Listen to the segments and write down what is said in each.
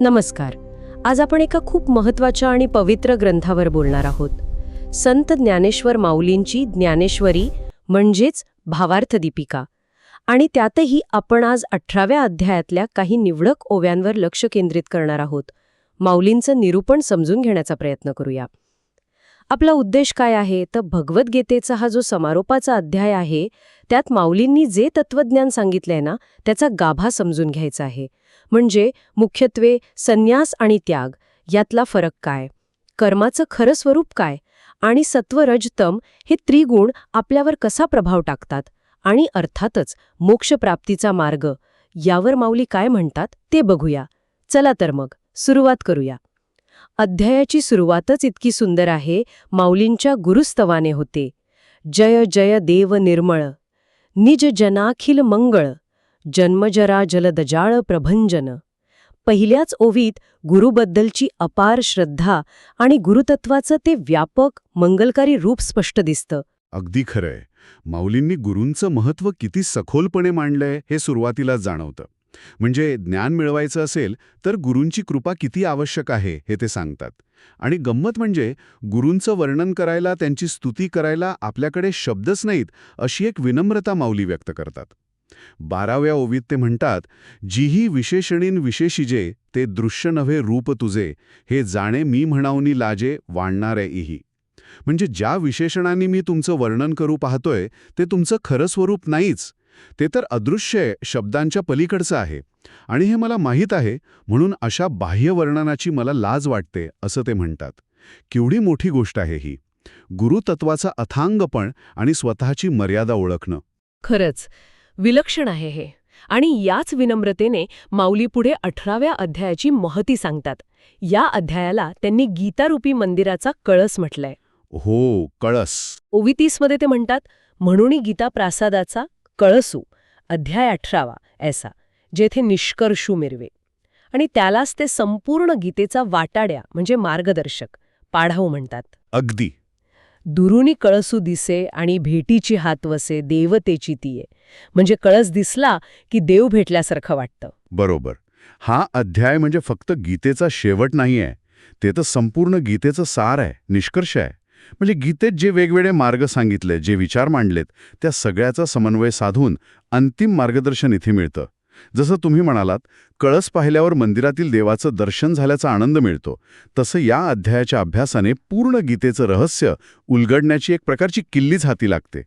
नमस्कार. आज आपण एका खूप महत्त्वाच्या आणि पवित्र ग्रंथावर बोलणार आहोत. संत ज्ञानेश्वर माऊलींची ज्ञानेश्वरी म्हणजेच भावार्थ दीपिका. आणि त्यातही आपण आज अठराव्या अध्यायातल्या काही निवडक ओव्यांवर लक्ष केंद्रित करणार आहोत. माऊलींचं निरूपण समजून घेण्याचा प्रयत्न करूया. आपला उद्देश काय आहे? तर भगवद्गीतेचा हा जो समारोपाचा अध्याय आहे त्यात माऊलींनी जे तत्वज्ञान सांगितलंय ना त्याचा गाभा समजून घ्यायचा आहे. म्हणजे मुख्यत्वे संन्यास आणि त्याग यातला फरक काय? कर्माचं खरं स्वरूप काय? आणि सत्वरजतम हे त्रिगुण आपल्यावर कसा प्रभाव टाकतात? आणि अर्थातच मोक्षप्राप्तीचा मार्ग यावर माऊली काय म्हणतात ते बघूया. चला तर मग सुरुवात करूया. अध्यायाची सुरुवातच इतकी सुंदर आहे माऊलींच्या गुरुस्तवाने होते. जय जय देव निर्मळ. निज जनाखिल मंगळ. जन्मजरा जलदजाळ प्रभंजन. पहिल्याच ओवीत गुरुबद्दलची अपार श्रद्धा आणि गुरुतत्वाचं ते व्यापक मंगलकारी रूप स्पष्ट दिसतं. अगदी खरंय. माऊलींनी गुरूंचं महत्त्व किती सखोलपणे मांडलंय हे सुरुवातीला जाणवतं. म्हणजे ज्ञान मिळवायचं असेल तर गुरूंची कृपा किती आवश्यक आहे हे ते सांगतात. आणि गंमत म्हणजे गुरूंचं वर्णन करायला त्यांची स्तुती करायला आपल्याकडे शब्दच नाहीत अशी एक विनम्रता माऊली व्यक्त करतात. बाराव्या ओवीत ते म्हणतात जीही विशेषणीन विशेषिजे ते दृश्य नव्हे रूप तुझे हे जाणे मी म्हणावनी लाजे वाणणारे इही. म्हणजे ज्या विशेषणांनी मी तुमचं वर्णन करू पाहतोय ते तुमचं खरं स्वरूप नाहीच. ते तर अदृश्य शब्दांच्या पलीकडचं आहे. आणि हे मला माहीत आहे म्हणून अशा बाह्य वर्णनाची मला लाज वाटते असं ते म्हणतात. केवढी मोठी गोष्ट आहे ही. गुरुतत्वाचा अथांगपण आणि स्वतःची मर्यादा ओळखणं. खरंच विलक्षण आहे हे. आणि याच विनम्रतेने माऊली पुढे अठराव्या अध्यायाची महती सांगतात. या अध्यायाला त्यांनी गीतारूपी मंदिराचा कळस म्हटलंय. हो कळस. ओवितीसमध्ये ते म्हणतात म्हणून गीता प्रासादाचा कळसू अध्याय अठरावा ऐसा जेथे निष्कर्षू मिरवे. आणि त्यालाच ते संपूर्ण गीतेचा वाटाड्या म्हणजे मार्गदर्शक पाढाऊ म्हणतात. अगदी. दुरुनी कळसू दिसे आणि भेटीची हात वसे देवतेची तीये. म्हणजे कळस दिसला की देव भेटल्यासारखं वाटतं. बरोबर. हा अध्याय म्हणजे फक्त गीतेचा शेवट नाहीये. ते तर संपूर्ण गीतेचं सार आहे निष्कर्ष आहे. म्हणजे गीतेत जे वेगवेगळे मार्ग सांगितले जे विचार मांडलेत त्या सगळ्याचा समन्वय साधून अंतिम मार्गदर्शन इथे मिळतं. जसं तुम्ही म्हणालात कळस पाहिल्यावर मंदिरातील देवाचं दर्शन झाल्याचा आनंद मिळतो. तसं या अध्यायाच्या अभ्यासाने पूर्ण गीतेचं रहस्य उलगडण्याची एक प्रकारची किल्लीच हाती लागते.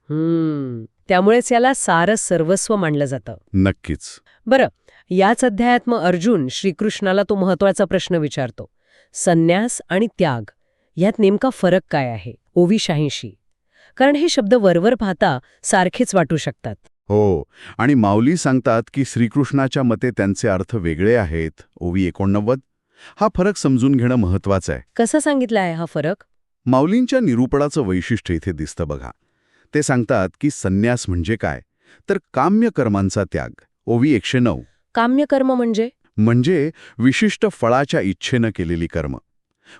त्यामुळेच याला सारं सर्वस्व मानलं जातं. नक्कीच. बरं याच अध्यायात मग अर्जुन श्रीकृष्णाला तो महत्त्वाचा प्रश्न विचारतो. संन्यास आणि त्याग. यात नेमका फरक काय आहे? ओवी शहाऐंशी कारण हे शब्द वरवर पाहता सारखेच वाटू शकतात. हो आणि माऊली सांगतात की श्रीकृष्णाच्या मते त्यांचे अर्थ वेगळे आहेत. ओवी एकोणनव्वद. हा फरक समजून घेणं महत्वाचं आहे. कसा सांगितला आहे हा फरक? माऊलींच्या निरूपणाचं वैशिष्ट्य इथे दिसतं बघा. ते सांगतात की संन्यास म्हणजे काय? तर काम्य कर्मांचा त्याग. ओवी एकशे नऊ. काम्यकर्म म्हणजे? म्हणजे विशिष्ट फळाच्या इच्छेनं केलेली कर्म.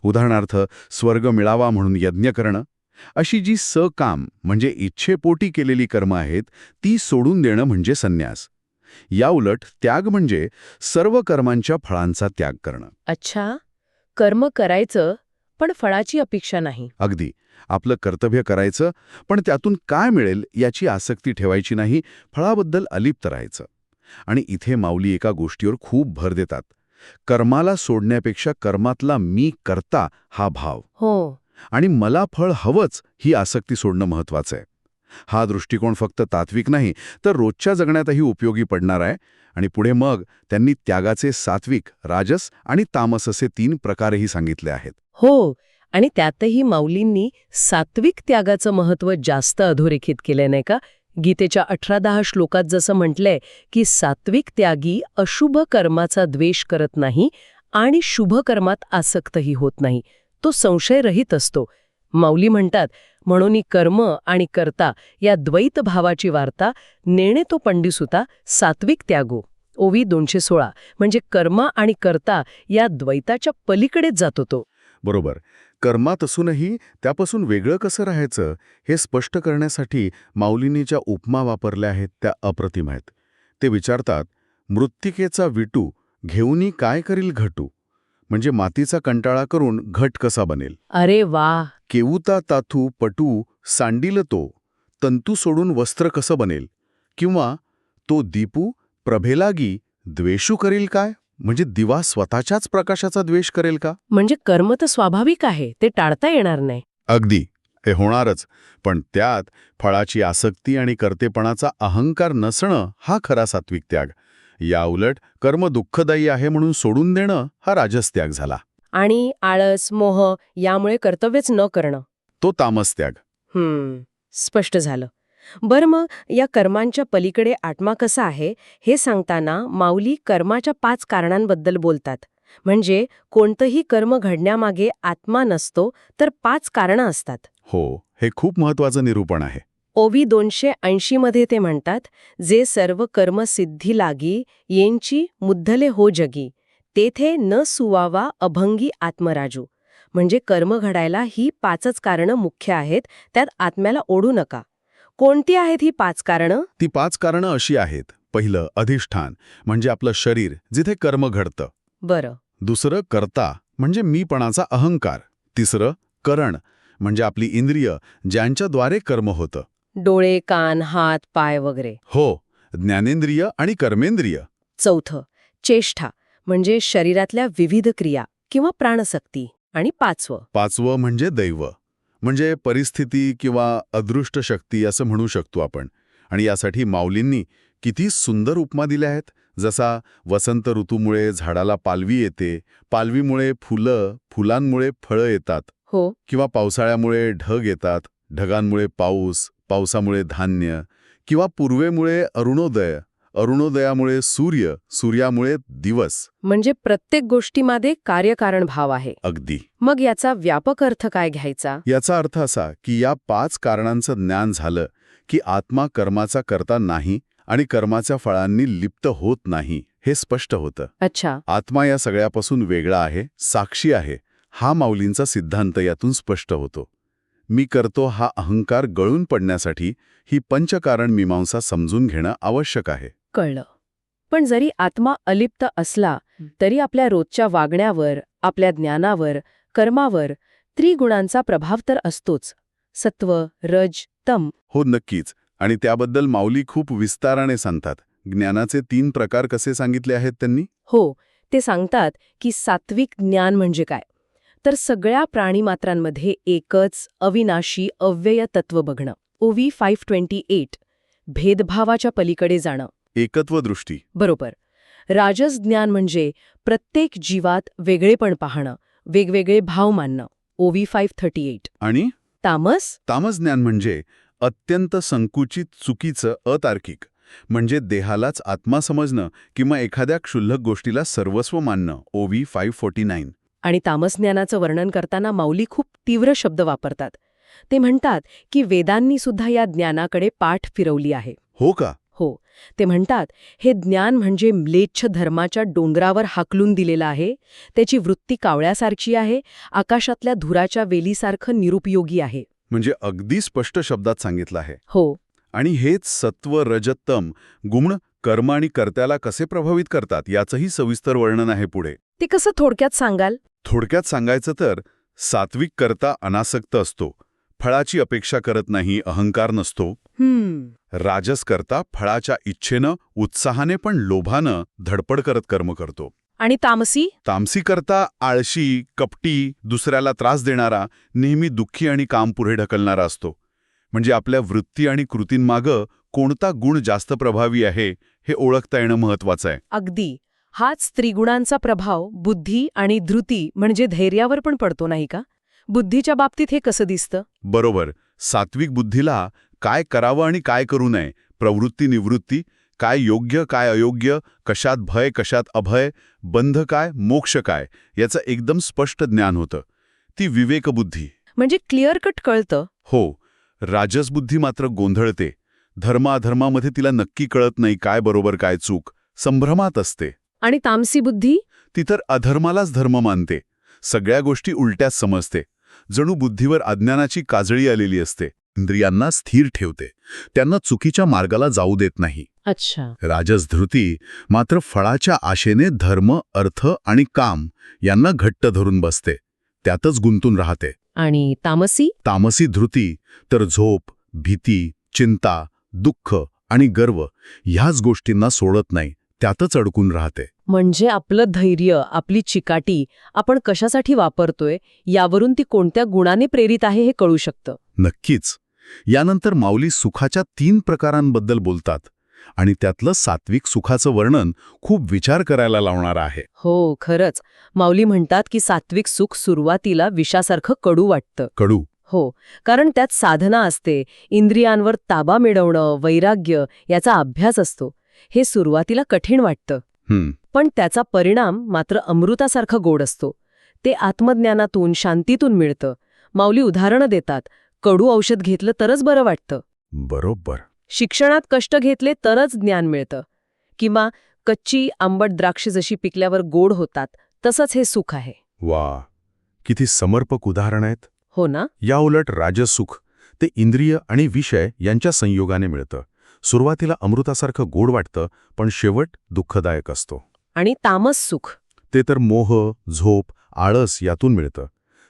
उदाहरणार्थ स्वर्ग मिळावा म्हणून यज्ञ करणं अशी जी सकाम म्हणजे इच्छेपोटी केलेली कर्म आहेत ती सोडून देणं म्हणजे संन्यास. याउलट त्याग म्हणजे सर्व कर्मांच्या फळांचा त्याग करणं. अच्छा कर्म करायचं पण फळाची अपेक्षा नाही. अगदी. आपलं कर्तव्य करायचं पण त्यातून काय मिळेल याची आसक्ती ठेवायची नाही फळाबद्दल अलिप्त राहायचं. आणि इथे माऊली एका गोष्टीवर खूप भर देतात. कर्माला सोडण्यापेक्षा कर्मातला मी करता हा भाव. हो. आणि मला फळ हवंच ही आसक्ती सोडणं महत्वाचं आहे हा दृष्टिकोन फक्त तात्विक नाही तर रोजच्या जगण्यातही उपयोगी पडणार आहे. आणि पुढे मग त्यांनी त्यागाचे सात्विक राजस आणि तामस असे तीन प्रकारही सांगितले आहेत. हो. आणि त्यातही माऊलींनी सात्विक त्यागाचं महत्त्व जास्त अधोरेखित केलंय नाही का? गीतेच्या अठरा दहा श्लोकात जसं म्हटलंय की सात्विक त्यागी अशुभ कर्माचा द्वेष करत नाही आणि शुभ कर्मात आसक्तही होत नाही. तो संशयरहित असतो. माऊली म्हणतात म्हणून कर्म आणि कर्ता या द्वैत भावाची वार्ता नेणे तो पंडिसुता सात्विक त्यागो. ओवी दोनशे सोळा. म्हणजे कर्म आणि कर्ता या द्वैताच्या पलीकडेच जातो तो. बरोबर. कर्मात असूनही त्यापासून वेगळं कसं राहायचं हे स्पष्ट करण्यासाठी माऊलींनी ज्या उपमा वापरल्या आहेत त्या अप्रतिम आहेत. ते विचारतात मृत्तिकेचा विटू घेऊनी काय करील घटू? म्हणजे मातीचा कंटाळा करून घट कसा बनेल? अरे वा केवुता ताथू पटू सांडील तो तंतू सोडून वस्त्र कसं बनेल? किंवा तो दीपू प्रभेलागी द्वेषू करील काय? म्हणजे दिवा स्वतःच्याच प्रकाशाचा द्वेष करेल का? म्हणजे कर्म तर स्वाभाविक आहे ते टाळता येणार नाही. अगदी हे होणारच. पण त्यात फळाची आसक्ती आणि कर्तेपणाचा अहंकार नसणं हा खरा सात्विक त्याग. याउलट कर्म दुःखदायी आहे म्हणून सोडून देणं हा राजस त्याग झाला. आणि आळस मोह यामुळे कर्तव्यच न करणं. तो तामस त्याग हम्म स्पष्ट झालं. बरं मग या कर्मांच्या पलीकडे आत्मा कसा आहे हे सांगताना माऊली कर्माच्या पाच कारणांबद्दल बोलतात. म्हणजे कोणतंही कर्म घडण्यामागे आत्मा नसतो तर पाच कारणं असतात. हो हे खूप महत्वाचं निरूपण आहे. ओवी दोनशे ऐंशीमध्ये ते म्हणतात जे सर्व कर्म सिद्धी लागी येंची मुद्धले हो जगी तेथे न सुवावा अभंगी आत्मराजू. म्हणजे कर्म घडायला ही पाचच कारणं मुख्य आहेत त्यात आत्म्याला ओढू नका. कोणती आहेत ही पाच कारणं? ती पाच कारणं अशी आहेत. पहिलं अधिष्ठान म्हणजे आपलं शरीर जिथे कर्म घडतं. बरं. दुसरं कर्ता म्हणजे मीपणाचा अहंकार. तिसरं करण म्हणजे आपली इंद्रिय ज्यांच्याद्वारे कर्म होतं. डोळे कान हात पाय वगैरे. हो ज्ञानेंद्रिय आणि कर्मेंद्रिय. चौथं चेष्टा म्हणजे शरीरातल्या विविध क्रिया किंवा प्राणशक्ती. आणि पाचवं. पाचवं म्हणजे दैव. म्हणजे परिस्थिती किंवा अदृष्ट शक्ती असं म्हणू शकतो आपण. आणि यासाठी माऊलींनी किती सुंदर उपमा दिल्या आहेत. जसा वसंत ऋतूमुळे झाडाला पालवी येते पालवीमुळे फुलं फुलांमुळे फळं येतात हो. किंवा पावसाळ्यामुळे ढग येतात ढगांमुळे पाऊस पावसामुळे धान्य किंवा पूर्वेमुळे अरुणोदय अरुणोदयामुळे सूर्य सूर्यामुळे दिवस. म्हणजे प्रत्येक गोष्टीमध्ये कार्यकारण भाव आहे. अगदी. मग याचा व्यापक अर्थ काय घ्यायचा? याचा अर्थ असा की या पाच कारणांचं ज्ञान झालं की आत्मा कर्माचा करता नाही आणि कर्माच्या फळांनी लिप्त होत नाही हे स्पष्ट होतं. अच्छा. आत्मा या सगळ्यापासून वेगळा आहे साक्षी आहे हा माऊलींचा सिद्धांत यातून स्पष्ट होतो. मी करतो हा अहंकार गळून पडण्यासाठी ही पंचकारण मीमांसा समजून घेणं आवश्यक आहे. कळलं. पण जरी आत्मा अलिप्त असला तरी आपल्या रोजच्या वागण्यावर आपल्या ज्ञानावर कर्मावर त्रिगुणांचा प्रभाव तर असतोच. सत्व रज तम. हो नक्कीच. आणि त्याबद्दल माऊली खूप विस्ताराने सांगतात. ज्ञानाचे तीन प्रकार कसे सांगितले आहेत त्यांनी? हो ते सांगतात की सात्विक ज्ञान म्हणजे काय? तर सगळ्या प्राणीमात्रांमध्ये एकच अविनाशी अव्यय तत्व बघणं ओवी फाईव्ह ट्वेंटी एट. भेदभावाच्या पलीकडे जाणं. एकत्व दृष्टी बरोबर. राजस ज्ञान म्हणजे प्रत्येक जीवात वेगळेपण पाहणं वेगवेगळे भाव मानणं. ओवी फाईव्ह थर्टी एट. आणि? तामस? तामस ज्ञान म्हणजे अत्यंत संकुचित चुकीचं अतार्किक म्हणजे देहालाच आत्मा समजणं किंवा एखाद्या क्षुल्लक गोष्टीला सर्वस्व मानणं. ओवी फाईव्ह फोर्टी नाईन. आणि तामस ज्ञानाचं वर्णन करताना माऊली खूप तीव्र शब्द वापरतात. ते म्हणतात की वेदांनी सुद्धा या ज्ञानाकडे पाठ फिरवली आहे. हो का? हो ते म्हणतात हे ज्ञान म्हणजे म्लेच्छ धर्माच्या डोंगरावर हाकलून दिलेलं आहे त्याची वृत्ती कावळ्यासारखी आहे आकाशातल्या धुराच्या वेलीसारखं निरुपयोगी आहे. म्हणजे अगदी स्पष्ट शब्दात सांगितलं आहे. हो. आणि हेच सत्व रजतम गुण कर्म आणि कर्त्याला कसे प्रभावित करतात याचंही सविस्तर वर्णन आहे पुढे. ते कसं थोडक्यात सांगाल? थोडक्यात सांगायचं तर सात्विक करता अनासक्त असतो. फळाची अपेक्षा करत नाही अहंकार नसतो. हम्म. राजस करता फळाच्या इच्छेनं उत्साहाने पण लोभानं धडपड करत कर्म करतो. आणि तामसी? तामसी करता आळशी कपटी दुसऱ्याला त्रास देणारा नेहमी दुःखी आणि काम पुढे ढकलणारा असतो. म्हणजे आपल्या वृत्ती आणि कृतींमागं कोणता गुण जास्त प्रभावी आहे हे ओळखता येणं महत्वाचं आहे. अगदी. हाच त्रिगुणांचा प्रभाव बुद्धी आणि धृती म्हणजे धैर्यावर पण पडतो नाही का? बुद्धीच्या बाबतीत हे कसं दिसतं? बरोबर. सात्विक बुद्धीला काय करावं आणि काय करू नये? प्रवृत्ती निवृत्ती. काय योग्य काय अयोग्य? कशात भय कशात अभय? बंध काय मोक्ष काय? याचं एकदम स्पष्ट ज्ञान होतं. ती विवेकबुद्धी म्हणजे क्लिअर कट कळतं? हो. राजसबुद्धी मात्र गोंधळते. धर्माधर्मामध्ये तिला नक्की कळत नाही काय बरोबर काय चूक. संभ्रमात असते. आणि तामसी बुद्धी? ती तर अधर्मालाच धर्म मानते. सगळ्या गोष्टी उलट्याच समजते. जणू बुद्धीवर अज्ञानाची काजळी आलेली असते. इंद्रियांना स्थिर ठेवते. त्यांना चुकीच्या मार्गाला जाऊ देत नाही. अच्छा. राजस धृती मात्र फळाच्या आशेने धर्म अर्थ आणि काम यांना घट्ट धरून बसते. त्यातच गुंतून राहते. आणि तामसी? तामसी धृती तर झोप भीती चिंता दुःख आणि गर्व ह्याच गोष्टींना सोडत नाही. त्यातच अडकून राहते. म्हणजे आपलं धैर्य आपली चिकाटी आपण कशासाठी वापरतोय यावरून ती कोणत्या गुणाने प्रेरित आहे हे कळू शकतं. नक्कीच. यानंतर माऊली सुखाच्या तीन प्रकारांबद्दल बोलतात आणि त्यातलं सात्विक सुखाचं वर्णन खूप विचार करायला लावणारं आहे. हो खरंच. माऊली म्हणतात की सात्विक सुख सुरुवातीला विषासारखं कडू वाटतं. कडू. हो कारण त्यात साधना असते इंद्रियांवर ताबा मिळवणं वैराग्य याचा अभ्यास असतो. हे सुरुवातीला कठीण वाटतं. पण त्याचा परिणाम मात्र अमृतासारखा गोड असतो. ते आत्मज्ञानातून शांतीतून मिळतं. माऊली उदाहरणं देतात. कडू औषध घेतलं तरच बरं वाटतं. बरोबर. शिक्षणात कष्ट घेतले तरच ज्ञान मिळतं. किंवा कच्ची आंबट द्राक्ष जशी पिकल्यावर गोड होतात तसंच हे सुख आहे. वा. किती समर्पक उदाहरण आहेत. हो ना? या उलट राजसुख ते इंद्रिय आणि विषय यांच्या संयोगाने मिळतं. सुरुवातीला अमृतासारखं गोड वाटतं पण शेवट दुःखदायक असतो. आणि तामस सुख. ते तर मोह झोप आळस यातून मिळतं.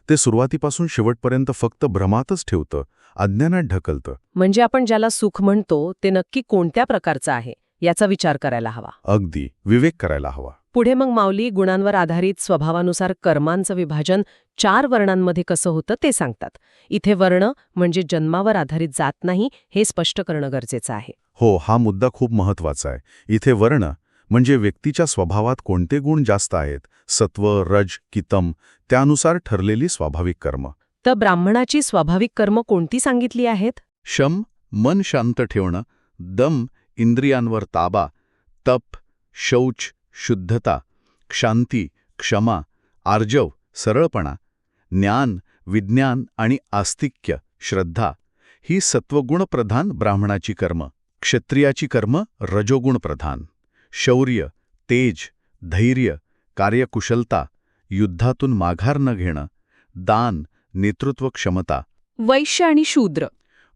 ते सुरुवातीपासून शेवटपर्यंत फक्त भ्रमातच ठेवतं अज्ञानात ढकलतं. म्हणजे आपण ज्याला सुख म्हणतो ते नक्की कोणत्या प्रकारचं आहे? याचा विचार करायला हवा. अगदी विवेक करायला हवा. पुढे मग माऊली गुणांवर आधारित स्वभावानुसार कर्मांचं विभाजन चार वर्णांमध्ये कसं होतं ते सांगतात. इथे वर्ण म्हणजे जन्मावर आधारित जात नाही हे स्पष्ट करणं गरजेचं आहे. हो हा मुद्दा खूप महत्त्वाचा आहे. इथे वर्ण म्हणजे व्यक्तीच्या स्वभावात कोणते गुण जास्त आहेत? सत्व रज कितम त्यानुसार ठरलेली स्वाभाविक कर्म. तर ब्राह्मणाची स्वाभाविक कर्म कोणती सांगितली आहेत? शम मन शांत ठेवणं दम इंद्रियांवर ताबा तप शौच शुद्धता शांती क्षमा आर्जव सरळपणा ज्ञान विज्ञान आणि आस्तिक्य श्रद्धा ही सत्वगुणप्रधान ब्राह्मणाची कर्म क्षत्रियाची कर्म रजोगुणप्रधान शौर्य तेज धैर्य कार्यकुशलता युद्धातून माघार न घेणं दान नेतृत्व क्षमता. वैश्य आणि शूद्र.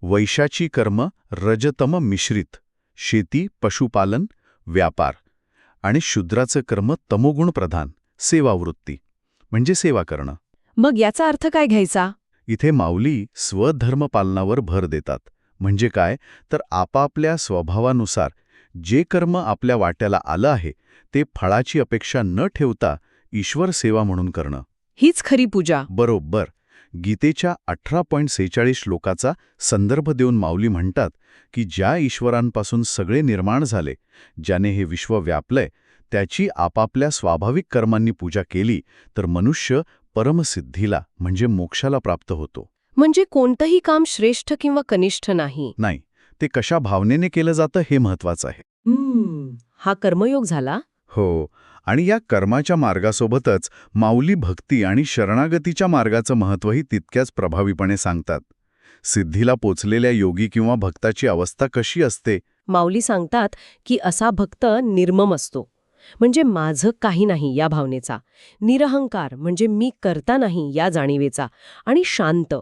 वैशाची कर्म रजतम मिश्रित. शेती पशुपालन व्यापार आणि शूद्राचं कर्म तमोगुण प्रधान सेवावृत्ती. म्हणजे सेवा करणं. मग याचा अर्थ काय घ्यायचा? इथे माऊली स्वधर्म पालनावर भर देतात. म्हणजे काय? तर आपापल्या स्वभावानुसार जे कर्म आपल्या वाट्याला आलं आहे ते फळाची अपेक्षा न ठेवता ईश्वर सेवा म्हणून करणं. हीच खरी पूजा. बरोबर. गीतेच्या अठरा पॉईंट सेहेचाळीस श्लोकाचा संदर्भ देऊन माऊली म्हणतात की ज्या ईश्वरांपासून सगळे निर्माण झाले ज्याने हे विश्व व्यापलंय त्याची आपापल्या स्वाभाविक कर्मांनी पूजा केली तर मनुष्य परमसिद्धीला म्हणजे मोक्षाला प्राप्त होतो. म्हणजे कोणतंही काम श्रेष्ठ किंवा कनिष्ठ नाही. नाही ते कशा भावनेने केलं जातं हे महत्वाचं आहे. हा कर्मयोग झाला? हो आणि या कर्माच्या मार्गासोबतच माऊली भक्ती आणि शरणागतीच्या मार्गाचं महत्त्वही तितक्याच प्रभावीपणे सांगतात. सिद्धीला पोचलेल्या योगी किंवा भक्ताची अवस्था कशी असते? माऊली सांगतात की असा भक्त निर्मम असतो. म्हणजे माझं काही नाही या भावनेचा. निरहंकार म्हणजे मी करता नाही या जाणीवेचा. आणि शांत.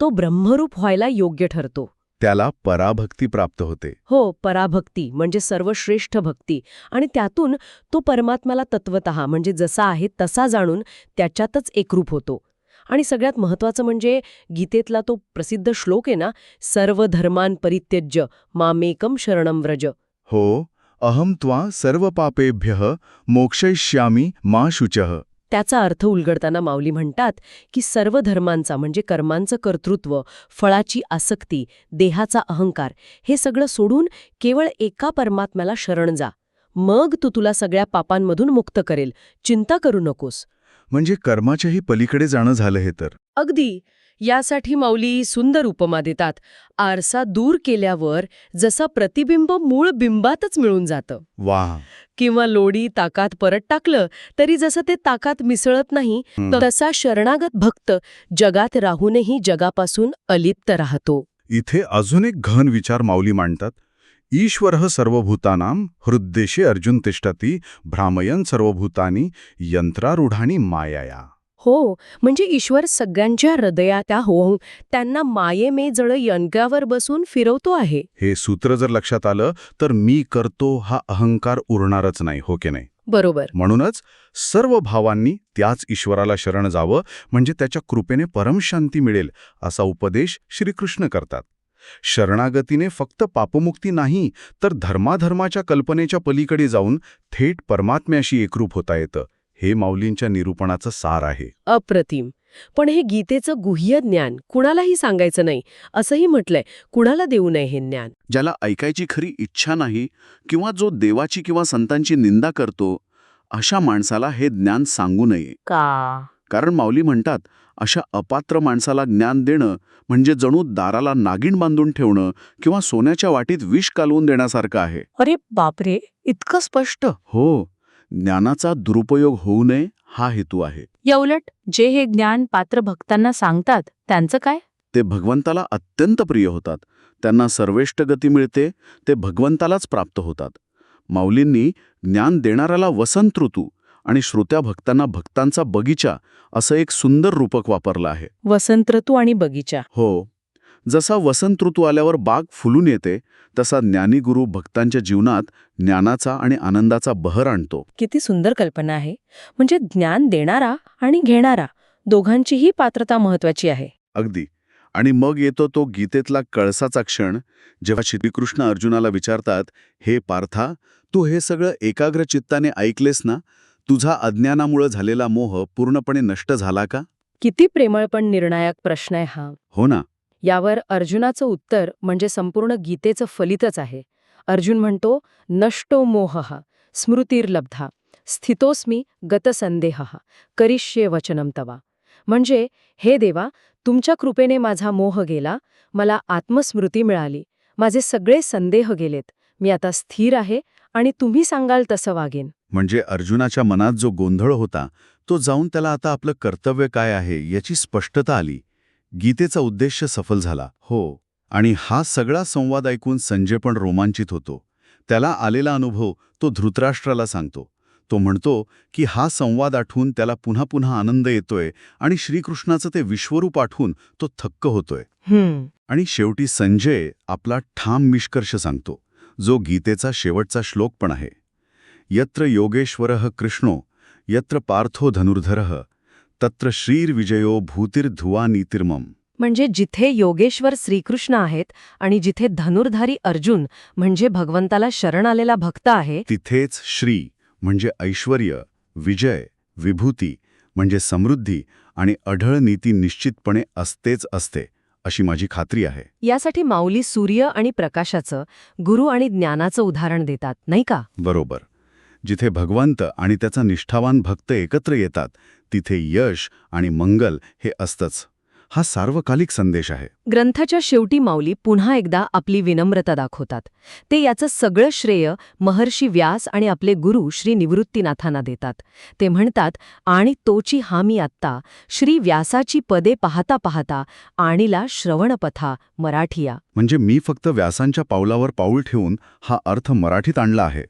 तो ब्रह्मरूप व्हायला योग्य ठरतो. त्याला पराभक्ती प्राप्त होते. हो पराभक्ती म्हणजे सर्वश्रेष्ठ भक्ती. आणि त्यातून तो परमात्म्याला तत्वत म्हणजे जसा आहे तसा जाणून त्याच्यातच एकरूप होतो. आणि सगळ्यात महत्वाचं म्हणजे गीतेतला तो प्रसिद्ध श्लोक आहे ना सर्व धर्मान परित्यज्य मामेकम शरणम व्रज. हो अहम त्वा सर्व पापेभ्य मोक्षयिष्यामी मा शुचः. त्याचा अर्थ उलगडताना माऊली म्हणतात की सर्व धर्मांचा म्हणजे कर्मांचं कर्तृत्व फळाची आसक्ती देहाचा अहंकार हे सगळं सोडून केवळ एका परमात्म्याला शरण जा. मग तू तुला सगळ्या पापांमधून मुक्त करेल. चिंता करू नकोस. म्हणजे कर्माच्याही पलीकडे जाणं झालं हे तर. अगदी. यासाठी माऊली सुंदर उपमा देतात. आरसा दूर केल्यावर जसा प्रतिबिंब मूळ बिंबातच मिळून जातं. वा. किंवा लोडी ताकात परत टाकलं तरी जसं ते ताकात मिसळत नाही. तसा शरणागत भक्त जगात राहूनही जगापासून अलिप्त राहतो. इथे अजून एक घन विचार माऊली मांडतात. ईश्वर सर्वभूतानां हृद्देशे अर्जुन तिष्ठती भ्रामयन सर्वभूतानी यंत्रारूढानी मायाया. हो म्हणजे ईश्वर सगळ्यांच्या हृदयात होऊन त्यांना मायेमे जळ यंकावर बसून फिरवतो आहे. हे सूत्र जर लक्षात आलं तर मी करतो हा अहंकार उरणारच नाही हो की नाही? बरोबर. म्हणूनच सर्व भावांनी त्याच ईश्वराला शरण जावं म्हणजे त्याच्या कृपेने परमशांती मिळेल असा उपदेश श्रीकृष्ण करतात. शरणागतीने फक्त पापमुक्ती नाही तर धर्माधर्माच्या कल्पनेच्या पलीकडे जाऊन थेट परमात्म्याशी एकरूप होता येतं. हे माऊलींच्या निरूपणाचं सार आहे. अप्रतिम. पण हे गीतेचं गुह्य ज्ञान कुणालाही सांगायचं नाही असंही म्हटलंय कुणाला देऊ नये हे ज्ञान? ज्याला ऐकायची खरी इच्छा नाही किंवा जो देवाची किंवा संतांची निंदा करतो अशा माणसाला हे ज्ञान सांगू नये. का? कारण माऊली म्हणतात अशा अपात्र माणसाला ज्ञान देणं म्हणजे जणू दाराला नागिण बांधून ठेवणं किंवा सोन्याच्या वाटीत विष कालवून देण्यासारखं आहे. अरे बापरे इतकं स्पष्ट. हो ज्ञानाचा दुरुपयोग होऊ नये हा हेतू आहे. याउलट जे हे ज्ञान पात्र भक्तांना सांगतात त्यांचं काय? ते भगवंताला अत्यंत प्रिय होतात. त्यांना सर्वेष्ट गती मिळते ते भगवंतालाच प्राप्त होतात. माऊलींनी ज्ञान देणाऱ्याला वसंत ऋतू आणि श्रोत्या भक्तांना भक्तांचा बगीचा असं एक सुंदर रूपक वापरलं आहे. वसंत ऋतू आणि बगीचा. हो. जसा वसंत ऋतू आल्यावर बाग फुलून येते तसा ज्ञानीगुरु भक्तांच्या जीवनात ज्ञानाचा आणि आनंदाचा बहर आणतो. किती सुंदर कल्पना आहे. म्हणजे ज्ञान देणारा आणि घेणारा दोघांचीही पात्रता महत्वाची आहे. अगदी. आणि मग येतो तो गीतेतला कळसाचा क्षण जेव्हा श्रीकृष्ण अर्जुनाला विचारतात हे पार्था तू हे सगळं एकाग्र चित्ताने ऐकलेस ना? तुझा अज्ञानामुळे झालेला मोह पूर्णपणे नष्ट झाला का? किती प्रेमळ पण निर्णायक प्रश्न आहे हा. हो ना. यावर अर्जुनाचं उत्तर म्हणजे संपूर्ण गीतेचं फलितच आहे. अर्जुन म्हणतो नष्टो मोह स्मृतिर्लब्धा स्थितोस्मी गतसंदेह करिष्ये वचनम तवा. म्हणजे हे देवा तुमच्या कृपेने माझा मोह गेला मला आत्मस्मृती मिळाली माझे सगळे संदेह गेलेत मी आता स्थिर आहे आणि तुम्ही सांगाल तसं वागेन. म्हणजे अर्जुनाच्या मनात जो गोंधळ होता तो जाऊन त्याला आता आपलं कर्तव्य काय आहे याची स्पष्टता आली. गीतेचा उद्देश सफल झाला. हो. आणि हा सगळा संवाद ऐकून संजय पण रोमांचित होतो. त्याला आलेला अनुभव तो धृतराष्ट्राला सांगतो. तो म्हणतो की हा संवाद आठवून त्याला पुन्हा पुन्हा आनंद येतोय आणि श्रीकृष्णाचं ते विश्वरूप आठवून तो थक्क होतोय. आणि शेवटी संजय आपला ठाम निष्कर्ष सांगतो. जो गीतेचा शेवटचा श्लोक पण आहे. यत्र योगेश्वरः कृष्णो यत्र पार्थो धनुर्धरः तत्र श्रीर्विजयो भूतिर्धुवा नीतिर्मम म्हणजे जिथे योगेश्वर श्रीकृष्ण आहेत आणि जिथे धनुर्धारी अर्जुन म्हणजे भगवंताला शरण आलेला भक्त आहे तिथेच श्री म्हणजे ऐश्वर्य विजय विभूती म्हणजे समृद्धी आणि अढळ नीती निश्चितपणे असतेच असते अशी माझी खात्री आहे. यासाठी माऊली सूर्य आणि प्रकाशाचं गुरु आणि ज्ञानाचं उदाहरण देतात नाही का? बरोबर. जिथे भगवंत आणि त्याचा निष्ठावान भक्त एकत्र येतात तिथे यश आणि मंगल हे असतंच. हा सार्वकालिक संदेश आहे. ग्रंथाच्या शेवटी माऊली पुन्हा एकदा आपली विनम्रता दाखवतात. ते याचं सगळं श्रेय महर्षी व्यास आणि आपले गुरु श्री निवृत्तीनाथांना देतात. ते म्हणतात आणि तोची हामी आत्ता श्री व्यासाची पदे पाहता पाहता आणीला श्रवणपथा मराठिया. म्हणजे मी फक्त व्यासांच्या पावलावर पाऊल ठेवून हा अर्थ मराठीत आणला आहे.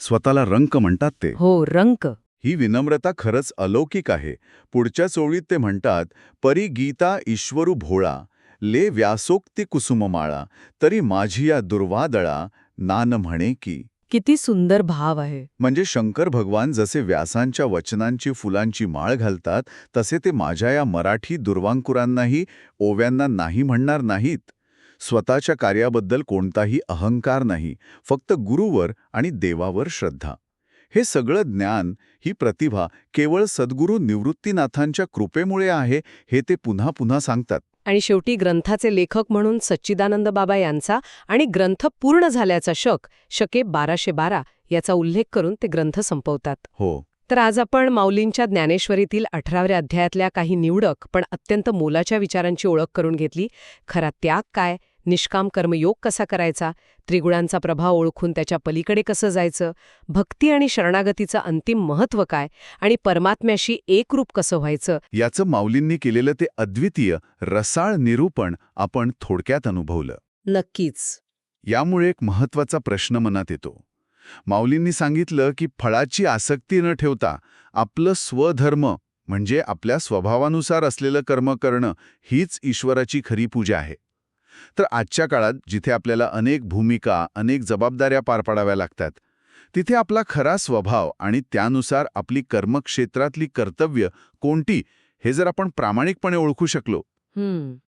स्वतःला रंक म्हणतात ते. हो रंक. ही विनम्रता खरंच अलौकिक आहे. पुढच्या चोळीत ते म्हणतात परी गीता ईश्वरू भोळा ले व्यासोक्ती कुसुममाळा तरी माझी या दुर्वादळा नान म्हणे की. किती सुंदर भाव आहे. म्हणजे शंकर भगवान जसे व्यासांच्या वचनांची फुलांची माळ घालतात तसे ते माझ्या या मराठी दुर्वांकुरांनाही ओव्यांना नाही म्हणणार नाहीत. स्वतःच्या कार्याबद्दल कोणताही अहंकार नाही फक्त गुरुवर आणि देवावर श्रद्धा. हे सगळं ज्ञान ही प्रतिभा केवळ सद्गुरू निवृत्तीनाथांच्या कृपेमुळे आहे हे ते पुन्हा पुन्हा सांगतात. आणि शेवटी ग्रंथाचे लेखक म्हणून सच्चिदानंद बाबा यांचा आणि ग्रंथ पूर्ण झाल्याचा शक शके बाराशे बारा याचा उल्लेख करून ते ग्रंथ संपवतात. हो. तर आज आपण माऊलींच्या ज्ञानेश्वरीतील अठराव्या अध्यायातल्या काही निवडक पण अत्यंत मोलाच्या विचारांची ओळख करून घेतली. खरा त्याग काय? निष्काम कर्मयोग कसा करायचा? त्रिगुणांचा प्रभाव ओळखून त्याच्या पलीकडे कसं जायचं? भक्ती आणि शरणागतीचं अंतिम महत्त्व काय? आणि परमात्म्याशी एकरूप कसं व्हायचं? याचं माऊलींनी केलेलं ते अद्वितीय रसाळ निरूपण आपण थोडक्यात अनुभवलं. नक्कीच. यामुळे एक महत्त्वाचा प्रश्न मनात येतो. माऊलींनी सांगितलं की फळाची आसक्ती न ठेवता आपलं स्वधर्म म्हणजे आपल्या स्वभावानुसार असलेलं कर्म करणं हीच ईश्वराची खरी पूजा आहे. तर आजच्या काळात जिथे आपल्याला अनेक भूमिका अनेक जबाबदाऱ्या पार पाडाव्या लागतात तिथे आपला खरा स्वभाव आणि त्यानुसार आपली कर्मक्षेत्रातली कर्तव्य कोणती हे जर आपण प्रामाणिकपणे ओळखू शकलो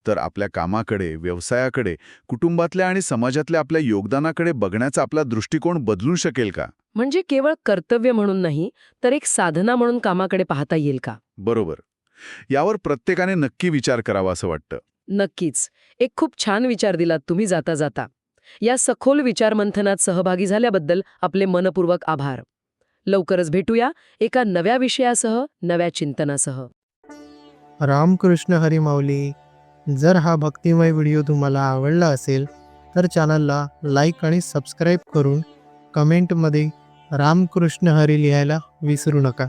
तर आपल्या कामाकडे व्यवसायाकडे कुटुंबातल्या आणि समाजातल्या आपल्या योगदानाकडे बघण्याचा आपला दृष्टिकोन बदलू शकेल का? म्हणजे केवळ कर्तव्य म्हणून नाही तर एक साधना म्हणून कामाकडे पाहता येईल का? बरोबर. यावर प्रत्येकाने नक्की विचार करावा असं वाटतं. नक्कीच. एक खूप छान विचार दिलात तुम्ही जाता जाता या सखोल विचारमंथनात सहभागी झाल्याबद्दल आपले मनपूर्वक आभार. लवकरच भेटूया एका नव्या विषयासह नव्या चिंतनासह. रामकृष्ण हरी माऊली जर हा भक्तिमय व्हिडिओ तुम्हाला आवडला असेल तर चॅनलला लाईक आणि सबस्क्राईब करून कमेंटमध्ये रामकृष्ण हरी लिहायला विसरू नका.